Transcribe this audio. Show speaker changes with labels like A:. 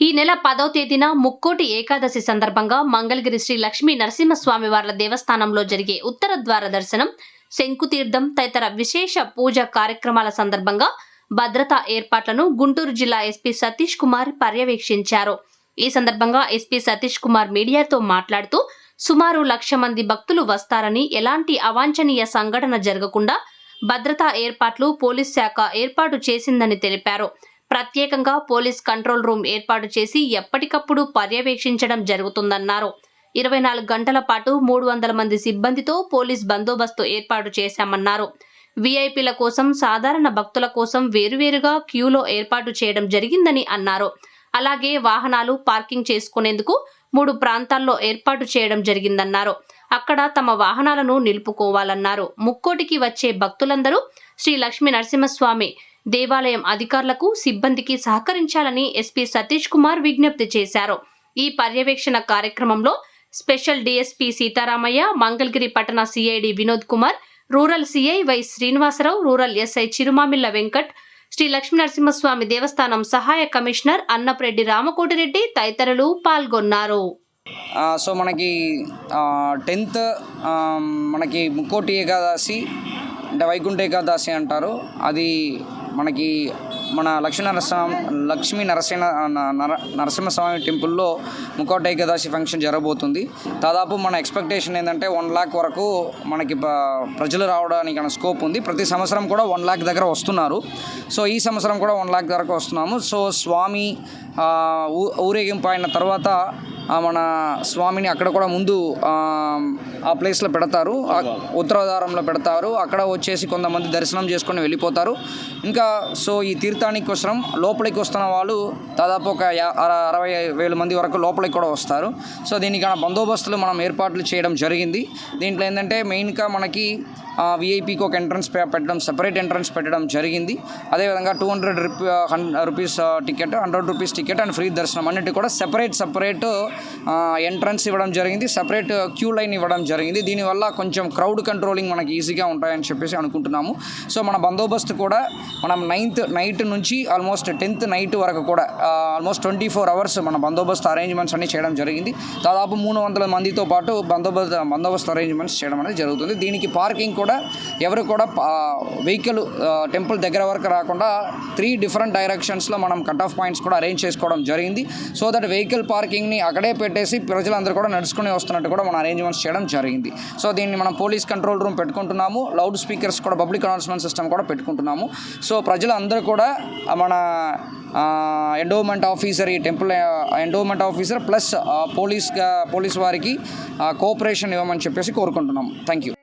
A: ఈ నెల పదవ తేదీన ముక్కోటి ఏకాదశి సందర్భంగా మంగళగిరి శ్రీ లక్ష్మీ నరసింహస్వామి వార్ల దేవస్థానంలో జరిగే ఉత్తర ద్వార దర్శనం శంకుతీర్థం తదితర విశేష పూజ కార్యక్రమాల సందర్భంగా భద్రతా ఏర్పాట్లను గుంటూరు జిల్లా ఎస్పీ సతీష్ కుమార్ పర్యవేక్షించారు. ఈ సందర్భంగా ఎస్పీ సతీష్ కుమార్ మీడియాతో మాట్లాడుతూ సుమారు లక్ష మంది భక్తులు వస్తారని ఎలాంటి అవాంఛనీయ సంఘటన జరగకుండా భద్రతా ఏర్పాట్లు పోలీస్ శాఖ ఏర్పాటు చేసిందని తెలిపారు. ప్రత్యేకంగా పోలీస్ కంట్రోల్ రూమ్ ఏర్పాటు చేసి ఎప్పటికప్పుడు పర్యవేక్షించడం జరుగుతుందన్నారు. ఇరవై నాలుగు గంటల పాటు మూడు వందల మంది సిబ్బందితో పోలీస్ బందోబస్తు ఏర్పాటు చేశామన్నారు. వీఐపీల కోసం సాధారణ భక్తుల కోసం వేరువేరుగా క్యూలో ఏర్పాటు చేయడం జరిగిందని అన్నారు. అలాగే వాహనాలు పార్కింగ్ చేసుకునేందుకు మూడు ప్రాంతాల్లో ఏర్పాటు చేయడం జరిగిందన్నారు. అక్కడ తమ వాహనాలను నిలుపుకోవాలన్నారు. ముక్కోటికి వచ్చే భక్తులందరూ శ్రీ లక్ష్మీ నరసింహస్వామి దేవాలయం అధికారులకు సిబ్బందికి సహకరించాలని ఎస్పీ సతీష్ కుమార్ విజ్ఞప్తి చేశారు. ఈ పర్యవేక్షణ కార్యక్రమంలో స్పెషల్ డీఎస్పీ సీతారామయ్య మంగళగిరి పట్టణ CID Vinod Kumar rural CI Y Srinivasarao rural SI Chirumamilla Venkat Sri Lakshminarasimhaswamy దేవస్థానం సహాయ కమిషనర్ అన్నప్రెడ్డి రామకోటిరెడ్డి తదితరులు పాల్గొన్నారు.
B: సో మనకి టెన్త్ మనకి ముక్కోటి ఏకాదశి అంటే వైకుంఠ ఏకాదశి అంటారు. అది మనకి మన లక్ష్మీ నరసింహ లక్ష్మీ నరసింహ న- నర నరసింహస్వామి టెంపుల్లో ముఖోట ఏకాదశి ఫంక్షన్ జరగబోతుంది. దాదాపు మన ఎక్స్పెక్టేషన్ ఏంటంటే వన్ లాక్ వరకు మనకి ప్రజలు రావడానికి స్కోప్ ఉంది. ప్రతి సంవత్సరం కూడా వన్ లాక్ దగ్గర వస్తున్నారు. సో ఈ సంవత్సరం కూడా వన్ లాక్ దగ్గర వస్తున్నాము. సో స్వామి ఊ- ఊరేగింపు అయిన తర్వాత మన స్వామిని అక్కడ కూడా ముందు ఆ, ప్లేస్లో పెడతారు. ఉత్తరాధారంలో పెడతారు. అక్కడ వచ్చేసి కొంతమంది దర్శనం చేసుకొని వెళ్ళిపోతారు. ఇంకా సో ఈ తీర్థానికి కోసం లోపలికి వస్తున్న వాళ్ళు దాదాపు ఒక అరవై వేల మంది వరకు లోపలికి కూడా వస్తారు. సో దీనికి బందోబస్తులు మనం ఏర్పాట్లు చేయడం జరిగింది. దీంట్లో ఏంటంటే మెయిన్గా మనకి విఐపికి ఒక ఎంట్రన్స్ పెట్టడం సెపరేట్ ఎంట్రన్స్ పెట్టడం జరిగింది. అదేవిధంగా two hundred rupee rupees ticket hundred rupees ticket and free దర్శనం. అన్నిటి కూడా సెపరేట్ సెపరేట్ ఎంట్రన్స్ ఇవ్వడం జరిగింది. సెపరేట్ క్యూ లైన్ ఇవ్వడం జరిగింది. దీనివల్ల కొంచెం క్రౌడ్ కంట్రోలింగ్ మనకి ఈజీగా ఉంటాయని చెప్పేసి అనుకుంటున్నాము. సో మన బందోబస్తు కూడా మనం నైన్త్ నైట్ నుంచి ఆల్మోస్ట్ టెన్త్ నైట్ వరకు కూడా ఆల్మోస్ట్ ట్వంటీ ఫోర్ అవర్స్ మన బందోబస్తు అరేంజ్మెంట్స్ అన్ని చేయడం జరిగింది. దాదాపు మూడు వందల మందితో పాటు బందోబస్తు బందోబస్తు అరేంజ్మెంట్స్ చేయడం అనేది జరుగుతుంది. దీనికి పార్కింగ్ కూడా ఎవరు కూడా వెహికల్ టెంపుల్ దగ్గర వరకు రాకుండా త్రీ డిఫరెంట్ డైరెక్షన్స్లో మనం కట్ ఆఫ్ పాయింట్స్ కూడా అరేంజ్ చేసుకోవడం జరిగింది. సో దట్ వెహికల్ పార్కింగ్ని అక్కడే పెట్టేసి ప్రజలందరూ కూడా నడుచుకుని వస్తున్నట్టు కూడా మనం అరేంజ్మెంట్స్ చేయడం జరిగింది జరిగింది. సో దీన్ని మనం పోలీస్ కంట్రోల్ రూమ్ పెట్టుకుంటున్నాము. లౌడ్ స్పీకర్స్ కూడా పబ్లిక్ అనౌన్స్మెంట్ సిస్టమ్ కూడా పెట్టుకుంటున్నాము. సో ప్రజలందరూ కూడా మన ఎండోమెంట్ ఆఫీసర్ ఈ temple endowment officer plus police police వారికి కోఆపరేషన్ ఇవ్వమని చెప్పేసి కోరుకుంటున్నాము. Thank you